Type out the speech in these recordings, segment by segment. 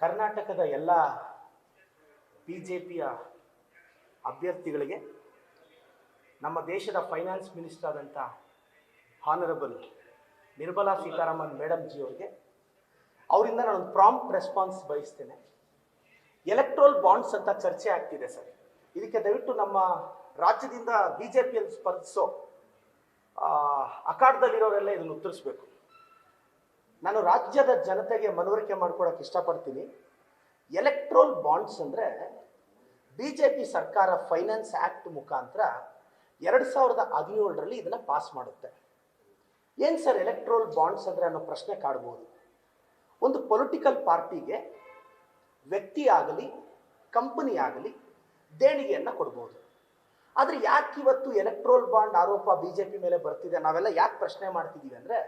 ಕರ್ನಾಟಕದ ಎಲ್ಲ B J ಪಿಯ ಅಭ್ಯರ್ಥಿಗಳಿಗೆ ನಮ್ಮ ದೇಶದ ಫೈನಾನ್ಸ್ ಮಿನಿಸ್ಟರ್ ಆದಂಥ ಹಾನರಬಲ್ ನಿರ್ಮಲಾ ಸೀತಾರಾಮನ್ ಮೇಡಮ್ ಜಿ ಅವರಿಗೆ, ಅವರಿಂದ ನಾನೊಂದು ಪ್ರಾಂಪ್ಟ್ ರೆಸ್ಪಾನ್ಸ್ ಬಯಸ್ತೇನೆ. ಎಲೆಕ್ಟ್ರೋಲ್ ಬಾಂಡ್ಸ್ ಅಂತ ಚರ್ಚೆ ಆಗ್ತಿದೆ ಸರ್. ಇದಕ್ಕೆ ದಯವಿಟ್ಟು ನಮ್ಮ ರಾಜ್ಯದಿಂದ ಬಿ ಜೆ ಪಿಯಲ್ಲಿ ಸ್ಪರ್ಧಿಸೋ ಅಖಾಡದಲ್ಲಿರೋರೆಲ್ಲ ಇದನ್ನು ಉತ್ತರಿಸ್ಬೇಕು. ನಾನು ರಾಜ್ಯದ ಜನತೆಗೆ ಮನವರಿಕೆ ಮಾಡ್ಕೊಡಕ್ಕೆ ಇಷ್ಟಪಡ್ತೀನಿ. ಎಲೆಕ್ಟ್ರೋಲ್ ಬಾಂಡ್ಸ್ ಅಂದರೆ ಬಿ ಜೆ ಪಿ ಸರ್ಕಾರ ಫೈನಾನ್ಸ್ ಆ್ಯಕ್ಟ್ ಮುಖಾಂತರ ಎರಡು ಸಾವಿರದ ಹದಿನೇಳರಲ್ಲಿ ಇದನ್ನು ಪಾಸ್ ಮಾಡುತ್ತೆ. ಏನು ಸರ್ ಎಲೆಕ್ಟ್ರೋಲ್ ಬಾಂಡ್ಸ್ ಅಂದರೆ ಅನ್ನೋ ಪ್ರಶ್ನೆ ಕಾಡ್ಬೋದು. ಒಂದು ಪೊಲಿಟಿಕಲ್ ಪಾರ್ಟಿಗೆ ವ್ಯಕ್ತಿ ಆಗಲಿ ಕಂಪನಿ ಆಗಲಿ ದೇಣಿಗೆಯನ್ನು ಕೊಡ್ಬೋದು. ಆದರೆ ಯಾಕೆ ಇವತ್ತು ಎಲೆಕ್ಟ್ರೋಲ್ ಬಾಂಡ್ ಆರೋಪ ಬಿ ಜೆ ಪಿ ಮೇಲೆ ಬರ್ತಿದೆ? ನಾವೆಲ್ಲ ಯಾಕೆ ಪ್ರಶ್ನೆ ಮಾಡ್ತಿದ್ದೀವಿ ಅಂದರೆ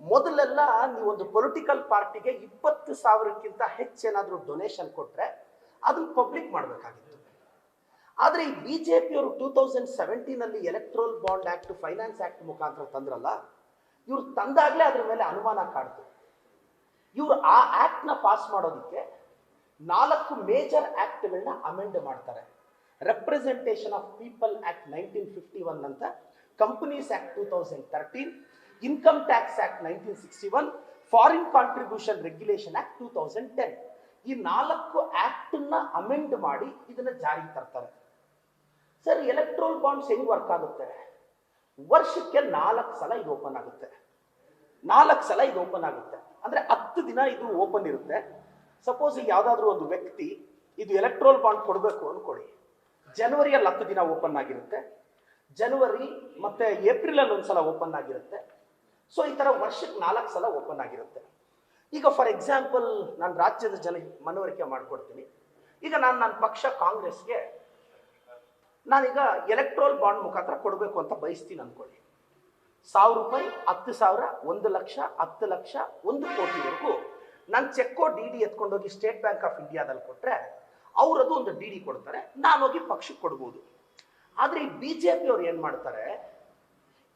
ಮೊದಲೆಲ್ಲ ನೀವೊಂದು ಪೊಲಿಟಿಕಲ್ ಪಾರ್ಟಿಗೆ ಇಪ್ಪತ್ತು ಸಾವಿರಕ್ಕಿಂತ ಹೆಚ್ಚೇನಾದರೂ ಡೊನೇಷನ್ ಕೊಟ್ಟರೆ ಅದನ್ನು ಪಬ್ಲಿಕ್ ಮಾಡಬೇಕಾಗಿತ್ತು. ಆದರೆ ಈ ಬಿ ಜೆ ಪಿಯವರು two thousand ಸೆವೆಂಟೀನಲ್ಲಿ electoral bond act finance act ಮುಖಾಂತರ ತಂದ್ರಲ್ಲ, ಇವ್ರು ತಂದಾಗಲೇ ಅದ್ರ ಮೇಲೆ ಅನುಮಾನ ಕಾಡ್ತು. ಇವರು ಆ ಆ್ಯಕ್ಟ್ನ ಪಾಸ್ ಮಾಡೋದಕ್ಕೆ ನಾಲ್ಕು ಮೇಜರ್ ಆ್ಯಕ್ಟ್ಗಳನ್ನ ಅಮೆಂಡ್ ಮಾಡ್ತಾರೆ. Representation of people act nineteen fifty one ಅಂತ companies act two thousand thirteen income tax act nineteen sixty one foreign contribution regulation act two thousand ten ಈ ನಾಲ್ಕು ಆ್ಯಕ್ಟನ್ನ ಅಮೆಂಡ್ ಮಾಡಿ ಇದನ್ನ ಜಾರಿಗೆ ತರ್ತಾರೆ. ಸರ್ ಎಲೆಕ್ಟ್ರೋಲ್ ಬಾಂಡ್ಸ್ ಹೆಂಗ್ ವರ್ಕ್ ಆಗುತ್ತೆ? ವರ್ಷಕ್ಕೆ ನಾಲ್ಕು ಸಲ ಇದು ಓಪನ್ ಆಗುತ್ತೆ. ನಾಲ್ಕು ಸಲ ಇದು ಓಪನ್ ಆಗುತ್ತೆ. ಅಂದ್ರೆ ಹತ್ತು ದಿನ ಇದು ಓಪನ್ ಇರುತ್ತೆ. ಸಪೋಸ್ ಈಗ ಯಾವ್ದಾದ್ರು ಒಂದು ವ್ಯಕ್ತಿ ಇದು ಎಲೆಕ್ಟ್ರೋಲ್ ಬಾಂಡ್ ಕೊಡಬೇಕು ಅನ್ಕೊಳ್ಳಿ. ಜನವರಿಯಲ್ಲಿ ಹತ್ತು ದಿನ ಓಪನ್ ಆಗಿರುತ್ತೆ. ಜನವರಿ ಮತ್ತೆ ಏಪ್ರಿಲ್ ಅಲ್ಲಿ ಒಂದ್ಸಲ ಓಪನ್ ಆಗಿರುತ್ತೆ. ಸೊ ಈ ತರ ವರ್ಷಕ್ಕೆ ನಾಲ್ಕು ಸಲ ಓಪನ್ ಆಗಿರುತ್ತೆ. ಈಗ ಫಾರ್ ಎಕ್ಸಾಂಪಲ್ ನಾನು ರಾಜ್ಯದ ಜನ ಮನವರಿಕೆ ಮಾಡಿಕೊಡ್ತೀನಿ. ಈಗ ನಾನು ನನ್ನ ಪಕ್ಷ ಕಾಂಗ್ರೆಸ್ಗೆ, ನಾನೀಗ ಎಲೆಕ್ಟ್ರೋಲ್ ಬಾಂಡ್ ಮುಖಾಂತರ ಕೊಡಬೇಕು ಅಂತ ಬಯಸ್ತೀನಿ ಅನ್ಕೊಳ್ಳಿ. ಸಾವಿರ ರೂಪಾಯಿ, ಹತ್ತು ಸಾವಿರ, ಒಂದು ಲಕ್ಷ, ಹತ್ತು ಲಕ್ಷ, ಒಂದು ಕೋಟಿವರೆಗೂ ನಾನು ಚೆಕ್ಕೋ ಡಿ ಡಿ ಎತ್ಕೊಂಡೋಗಿ ಸ್ಟೇಟ್ ಬ್ಯಾಂಕ್ ಆಫ್ ಇಂಡಿಯಾದಲ್ಲಿ ಕೊಟ್ಟರೆ ಅವರದು ಒಂದು ಡಿ ಡಿ ಕೊಡ್ತಾರೆ ನಾನು ಹೋಗಿ ಪಕ್ಷಕ್ಕೆ ಕೊಡ್ಬೋದು. ಆದರೆ ಈ ಬಿ ಜೆ ಪಿ ಅವ್ರು ಏನು ಮಾಡ್ತಾರೆ?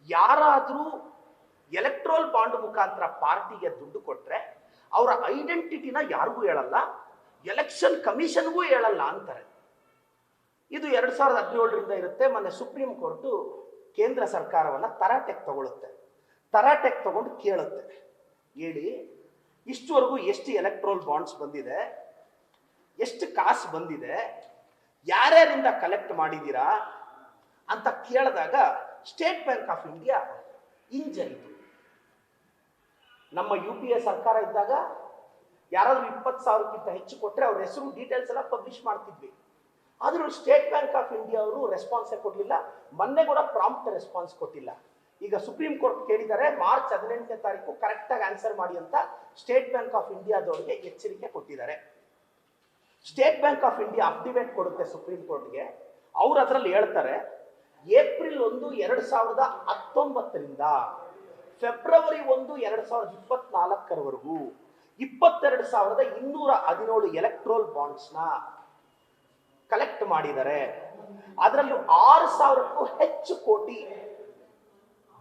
ಯಾರಾದರೂ ಎಲೆಕ್ಟ್ರೋಲ್ ಬಾಂಡ್ ಮುಖಾಂತರ ಪಾರ್ಟಿಗೆ ದುಡ್ಡು ಕೊಟ್ಟರೆ ಅವರ ಐಡೆಂಟಿಟಿನ ಯಾರಿಗೂ ಹೇಳಲ್ಲ, ಎಲೆಕ್ಷನ್ ಕಮಿಷನ್ಗೂ ಹೇಳಲ್ಲ ಅಂತಾರೆ. ಇದು ಎರಡ್ ಸಾವಿರದ ಹದಿನೇಳರಿಂದ ಇರುತ್ತೆ, ಮೊನ್ನೆ ಸುಪ್ರೀಂ ಕೋರ್ಟು ಕೇಂದ್ರ ಸರ್ಕಾರವನ್ನ ತರಾಟೆಗೆ ತಗೊಳುತ್ತೆ. ತರಾಟೆಗೆ ತಗೊಂಡು ಕೇಳುತ್ತೆ. ಹೇಳಿ, ಇಷ್ಟುವರೆಗೂ ಎಷ್ಟು ಎಲೆಕ್ಟ್ರೋಲ್ ಬಾಂಡ್ಸ್ ಬಂದಿದೆ, ಎಷ್ಟು ಕಾಸು ಬಂದಿದೆ, ಯಾರ್ಯಾರಿಂದ ಕಲೆಕ್ಟ್ ಮಾಡಿದ್ದೀರಾ ಅಂತ ಕೇಳಿದಾಗ ಸ್ಟೇಟ್ ಬ್ಯಾಂಕ್ ಆಫ್ ಇಂಡಿಯಾ ಹಿಂಜರಿತು ನಮ್ಮ ಯು ಪಿ ಎ ಸರ್ಕಾರ ಇದ್ದಾಗ ಯಾರಾದರೂ ಇಪ್ಪತ್ತು ಸಾವಿರಕ್ಕಿಂತ ಹೆಚ್ಚು ಕೊಟ್ಟರೆ ಅವ್ರ ಹೆಸರು ಡೀಟೇಲ್ಸ್ ಎಲ್ಲ ಪಬ್ಲಿಷ್ ಮಾಡ್ತಿದ್ವಿ. ಆದರೂ ಸ್ಟೇಟ್ ಬ್ಯಾಂಕ್ ಆಫ್ ಇಂಡಿಯಾ ಅವರು ರೆಸ್ಪಾನ್ಸೇ ಕೊಡಲಿಲ್ಲ. ಮೊನ್ನೆ ಕೂಡ ಪ್ರಾಂಪ್ಟ್ ರೆಸ್ಪಾನ್ಸ್ ಕೊಟ್ಟಿಲ್ಲ. ಈಗ ಸುಪ್ರೀಂ ಕೋರ್ಟ್ ಕೇಳಿದ್ದಾರೆ, ಮಾರ್ಚ್ ಹದಿನೆಂಟನೇ ತಾರೀಕು ಕರೆಕ್ಟಾಗಿ ಆನ್ಸರ್ ಮಾಡಿ ಅಂತ ಸ್ಟೇಟ್ ಬ್ಯಾಂಕ್ ಆಫ್ ಇಂಡಿಯಾದವರಿಗೆ ಎಚ್ಚರಿಕೆ ಕೊಟ್ಟಿದ್ದಾರೆ. State Bank of India update ಕೊಡುತ್ತೆ ಸುಪ್ರೀಂ ಕೋರ್ಟ್ಗೆ ಅವ್ರು ಅದರಲ್ಲಿ ಹೇಳ್ತಾರೆ, ಏಪ್ರಿಲ್ ಒಂದು, ಎರಡು ಸಾವಿರದ ಹತ್ತೊಂಬತ್ತರಿಂದ ಫೆಬ್ರವರಿ ಒಂದು, ಎರಡು ಸಾವಿರದ ಇಪ್ಪತ್ನಾಲ್ಕರವರೆಗೂ ಇಪ್ಪತ್ತೆರಡು ಸಾವಿರದ ಇನ್ನೂರ ಹದಿನೇಳು ಎಲೆಕ್ಟ್ರೋಲ್ ಬಾಂಡ್ಸ್ನ ಕಲೆಕ್ಟ್ ಮಾಡಿದ್ದಾರೆ. ಅದರಲ್ಲೂ ಆರು ಸಾವಿರಕ್ಕೂ ಹೆಚ್ಚು ಕೋಟಿ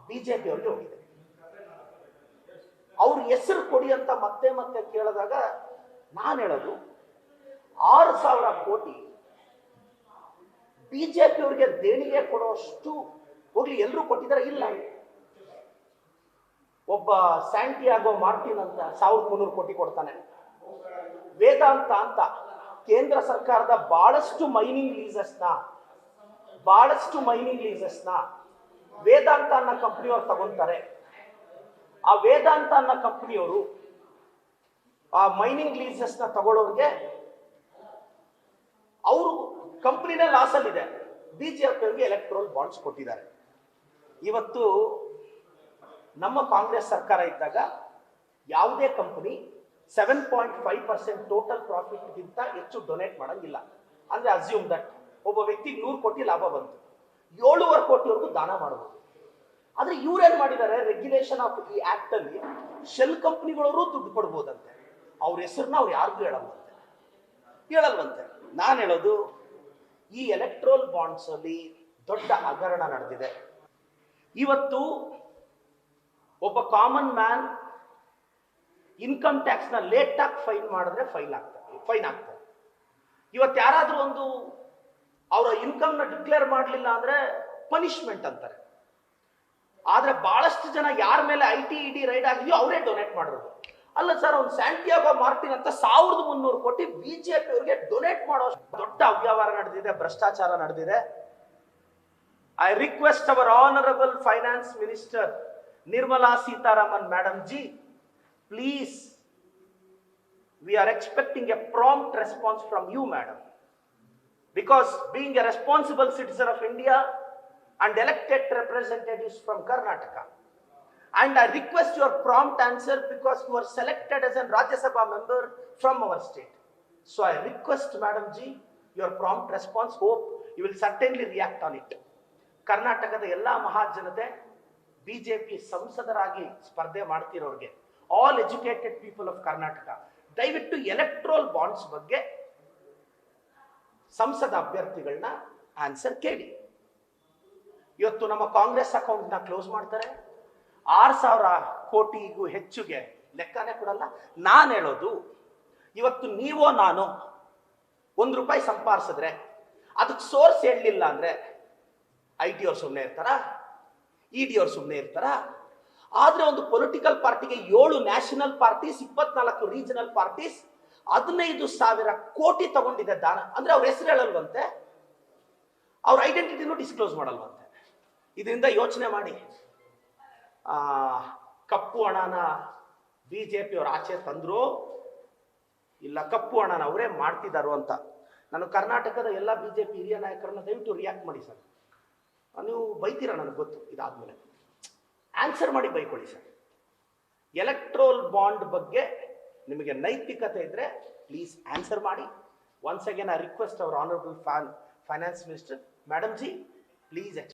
ಬಿಜೆಪಿ ಅವರಿಗೆ ಹೋಗಿದೆ. ಅವ್ರ ಹೆಸರು ಕೊಡಿ ಅಂತ ಮತ್ತೆ ಮತ್ತೆ ಕೇಳಿದಾಗ ನಾನು ಹೇಳೋದು, ಆರು ಸಾವಿರ ಕೋಟಿ ಬಿಜೆಪಿ ಅವರಿಗೆ ದೇಣಿಗೆ ಕೊಡೋಷ್ಟು ಹೋಗ್ಲಿ ಎಲ್ಲರೂ ಕೊಟ್ಟಿದ್ದಾರೆ, ಇಲ್ಲ. ಒಬ್ಬ ಸ್ಯಾಂಟಿಯಾಗೋ ಮಾರ್ಟಿನ್ ಅಂತ ಸಾವಿರದ ಮುನ್ನೂರು ಕೋಟಿ ಕೊಡ್ತಾನೆ. ವೇದಾಂತ ಅಂತ ಕೇಂದ್ರ ಸರ್ಕಾರದ ಬಹಳಷ್ಟು ಮೈನಿಂಗ್ ಲೀಸಸ್ನ ಬಹಳಷ್ಟು ಮೈನಿಂಗ್ ಲೀಸಸ್ನ ವೇದಾಂತ ಅನ್ನೋ ಕಂಪ್ನಿಯವ್ರು ತಗೊಂತಾರೆ. ಆ ವೇದಾಂತ ಅನ್ನೋ ಕಂಪ್ನಿಯವರು ಆ ಮೈನಿಂಗ್ ಲೀಸಸ್ನ ತಗೊಳ್ಳೋರಿಗೆ ಅವರು ಕಂಪ್ನಿನೇ ಬಿ ಅಲ್ಲಿದೆ. ಬಿಜೆಪಿ ಅವ್ರಿಗೆ ಎಲೆಕ್ಟ್ರೋಲ್ ಬಾಂಡ್ಸ್ ಕೊಟ್ಟಿದ್ದಾರೆ. ಇವತ್ತು ನಮ್ಮ ಕಾಂಗ್ರೆಸ್ ಸರ್ಕಾರ ಇದ್ದಾಗ ಯಾವುದೇ company seven point five percent total ಪ್ರಾಫಿಟ್ಗಿಂತ ಹೆಚ್ಚು ಡೊನೇಟ್ ಮಾಡಂಗಿಲ್ಲ. ಅಂದ್ರೆ ಅಸ್ಯೂಮ್ ದಟ್ ಒಬ್ಬ ವ್ಯಕ್ತಿಗೆ ನೂರು ಕೋಟಿ ಲಾಭ ಬಂತು. ಏಳುವರೆ ಕೋಟಿವರೆಗೂ ದಾನ ಮಾಡಬಹುದು ಆದರೆ ಇವ್ರೇನ್ ಮಾಡಿದ್ದಾರೆ? ರೆಗ್ಯುಲೇಷನ್ ಆಫ್ ಈ ಆಕ್ಟ್ ಅಲ್ಲಿ ಶೆಲ್ ಕಂಪ್ನಿಗಳವರು ದುಡ್ಡು ಕೊಡ್ಬೋದಂತೆ. ಅವ್ರ ಹೆಸರನ್ನ ಅವ್ರು ಯಾರಿಗೂ ಹೇಳಲ್ವಂತೆ. ಹೇಳಲ್ವಂತೆ. ನಾನು ಹೇಳೋದು, ಈ ಎಲೆಕ್ಟ್ರೋಲ್ ಬಾಂಡ್ಸ್ ಅಲ್ಲಿ ದೊಡ್ಡ ಹಗರಣ ನಡೆದಿದೆ. ಇವತ್ತು ಒಬ್ಬ ಕಾಮನ್ ಮ್ಯಾನ್ ಇನ್ಕಮ್ ಟ್ಯಾಕ್ಸ್ನ ಆಗಿ ಫೈನ್ ಮಾಡಿದ್ರೆ ಫೈನ್ ಆಗ್ತದೆ ಫೈನ್ ಆಗ್ತದೆ. ಇವತ್ತು ಯಾರಾದರೂ ಒಂದು ಅವರ ಇನ್ಕಮ್ನ ಡಿಕ್ಲೇರ್ ಮಾಡಲಿಲ್ಲ ಅಂದ್ರೆ ಪನಿಷ್ಮೆಂಟ್ ಅಂತಾರೆ. ಆದ್ರೆ ಬಹಳಷ್ಟು ಜನ ಯಾರ ಮೇಲೆ I T E D raid ಆಗಿದೆಯೋ ಅವರೇ ಡೊನೇಟ್ ಮಾಡಿರೋದು. ಅಲ್ಲ ಸರ್ ಒಂದು ಸ್ಯಾಂಟಿಯಾಗೋ ಮಾರ್ಟಿನ್ ಅಂತ ಸಾವಿರದ ಮುನ್ನೂರು ಕೋಟಿ ಬಿಜೆಪಿ ಅವರಿಗೆ ಡೊನೇಟ್ ಮಾಡೋ ದೊಡ್ಡ ಅವ್ಯವಹಾರ ನಡೆದಿದೆ, ಭ್ರಷ್ಟಾಚಾರ ನಡೆದಿದೆ. I request our honourable finance minister Nirmala Sitharaman madam ji please we are expecting a prompt response from you, madam. Because being a responsible citizen of India and elected representatives from Karnataka, and I request your prompt answer because you are selected as a Rajya Sabha member from our state. So I request, Madam Ji, your prompt response. Hope you will certainly react on it. ಕರ್ನಾಟಕದ ಎಲ್ಲ ಮಹಾಜನತೆ BJP ಸಂಸದರಾಗಿ ಸ್ಪರ್ಧೆ ಮಾಡ್ತಿರೋರಿಗೆ all educated people of Karnataka ದಯವಿಟ್ಟು electoral bonds ಬಗ್ಗೆ ಸಂಸದ ಅಭ್ಯರ್ಥಿಗಳನ್ನ answer ಕೇಳಿ. ಇವತ್ತು ನಮ್ಮ ಕಾಂಗ್ರೆಸ್ ಅಕೌಂಟ್ನ ಕ್ಲೋಸ್ ಮಾಡ್ತಾರೆ. ಆರು ಸಾವಿರ ಕೋಟಿಗೂ ಹೆಚ್ಚುಗೆ ಲೆಕ್ಕನೇ ಕೊಡಲ್ಲ. ನಾನು ಹೇಳೋದು, ಇವತ್ತು ನೀವೋ ನಾನು ಒಂದು ರೂಪಾಯಿ ಸಂಪಾದಿಸಿದ್ರೆ ಅದಕ್ಕೆ ಸೋರ್ಸ್ ಹೇಳಲಿಲ್ಲ ಅಂದರೆ ಐ ಟಿ ಅವ್ರು ಸುಮ್ಮನೆ ಇರ್ತಾರ? ಇ ಡಿ ಅವ್ರು ಸುಮ್ಮನೆ ಇರ್ತಾರ? ಆದರೆ ಒಂದು ಪೊಲಿಟಿಕಲ್ ಪಾರ್ಟಿಗೆ ಏಳು ನ್ಯಾಷನಲ್ ಪಾರ್ಟೀಸ್ ಇಪ್ಪತ್ನಾಲ್ಕು ರೀಜನಲ್ ಪಾರ್ಟೀಸ್ ಹದಿನೈದು ಸಾವಿರ ಕೋಟಿ ತಗೊಂಡಿದೆ ದಾನ. ಅಂದ್ರೆ ಅವ್ರ ಹೆಸರು ಹೇಳಲ್ವಂತೆ? ಅವ್ರ ಐಡೆಂಟಿಟಿನೂ ಡಿಸ್ಕ್ಲೋಸ್ ಮಾಡಲ್ವಂತೆ. ಇದರಿಂದ ಯೋಚನೆ ಮಾಡಿ. ಕಪ್ಪು ಹಣನ ಬಿ ಜೆ ಪಿ ಅವ್ರು ಆಚೆ ತಂದ್ರು. ಇಲ್ಲ, ಕಪ್ಪು ಹಣನ ಅವರೇ ಮಾಡ್ತಿದ್ದಾರೋ ಅಂತ. ನಾನು ಕರ್ನಾಟಕದ ಎಲ್ಲ ಬಿ ಜೆ ಪಿ ಹಿರಿಯ ನಾಯಕರನ್ನ ದಯವಿಟ್ಟು ರಿಯಾಕ್ಟ್ ಮಾಡಿ ಸರ್. ನೀವು ಬೈತೀರ ನನಗೆ ಗೊತ್ತು, ಇದಾದ್ಮೇಲೆ. ಆನ್ಸರ್ ಮಾಡಿ ಬೈಕೊಳ್ಳಿ ಸರ್. ಎಲೆಕ್ಟ್ರೋಲ್ ಬಾಂಡ್ ಬಗ್ಗೆ ನಿಮಗೆ ನೈತಿಕತೆ ಇದ್ರೆ ಪ್ಲೀಸ್ ಆನ್ಸರ್ ಮಾಡಿ. ಒನ್ಸ್ ಅಗೇನ್ ಆ request our honourable finance minister madam ji please